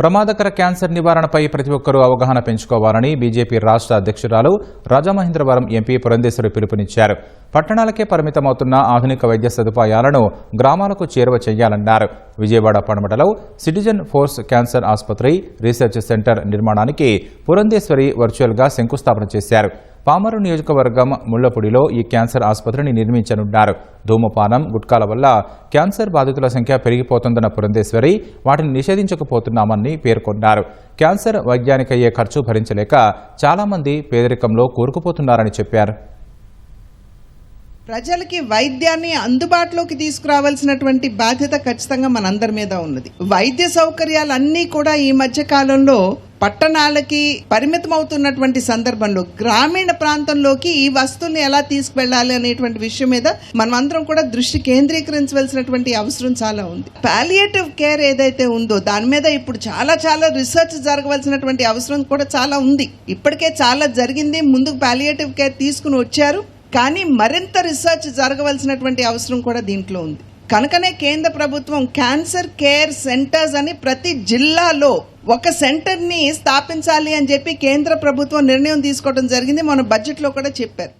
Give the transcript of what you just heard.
ప్రమాదకర క్యాన్సర్ నివారణపై ప్రతి ఒక్కరూ అవగాహన పెంచుకోవాలని బీజేపీ రాష్ట్ర అధ్యక్షురాలు రాజమహేంద్రవరం ఎంపీ పురంధేశ్వరి పిలుపునిచ్చారు. పట్టణాలకే పరిమితమవుతున్న ఆధునిక వైద్య సదుపాయాలను గ్రామాలకు చేరువ చేయాలన్నారు. విజయవాడ పడమటలో సిటిజన్ ఫోర్స్ క్యాన్సర్ ఆసుపత్రి రీసెర్చ్ సెంటర్ నిర్మాణానికి పురంధేశ్వరి వర్చువల్గా శంకుస్థాపన చేశారు. పామరు నియోజకవర్గం ముళ్ళపూడిలో ఈ క్యాన్సర్ ఆసుపత్రిని నిర్మించనున్నారు ధూమపానం గుట్కాల వల్ల క్యాన్సర్ బాధితుల సంఖ్య పెరిగిపోతుందన్న పురంధేశ్వరి వాటిని నిషేధించకపోతున్నామని పేర్కొన్నారు. క్యాన్సర్ వైద్యానికయ్యే ఖర్చు భరించలేక చాలామంది పేదరికంలో కూరుకుపోతున్నారని చెప్పారు. ప్రజలకి వైద్యాన్ని అందుబాటులోకి తీసుకురావాల్సినటువంటి బాధ్యత ఖచ్చితంగా మనందరి మీద ఉన్నది. వైద్య సౌకర్యాలు అన్నీ కూడా ఈ మధ్య కాలంలో పట్టణాలకి పరిమితం అవుతున్నటువంటి సందర్భంలో గ్రామీణ ప్రాంతంలోకి ఈ వస్తువుల్ని ఎలా తీసుకువెళ్ళాలి అనేటువంటి విషయం మీద మనం అందరం కూడా దృష్టి కేంద్రీకరించవలసినటువంటి అవసరం చాలా ఉంది. పాలియేటివ్ కేర్ ఏదైతే ఉందో దాని మీద ఇప్పుడు చాలా చాలా రీసెర్చ్ జరగవలసినటువంటి అవసరం కూడా చాలా ఉంది. ఇప్పటికే చాలా జరిగింది ముందుకు పాలియేటివ్ కేర్ తీసుకుని వచ్చారు. కానీ మరింత రీసెర్చ్ జరగవలసినటువంటి అవసరం కూడా దీంట్లో ఉంది. కనుకనే కేంద్ర ప్రభుత్వం క్యాన్సర్ కేర్ సెంటర్స్ అని ప్రతి జిల్లాలో ఒక సెంటర్ని స్థాపించాలి అని చెప్పి కేంద్ర ప్రభుత్వం నిర్ణయం తీసుకోవడం జరిగింది. మన బడ్జెట్లో కూడా చెప్పారు.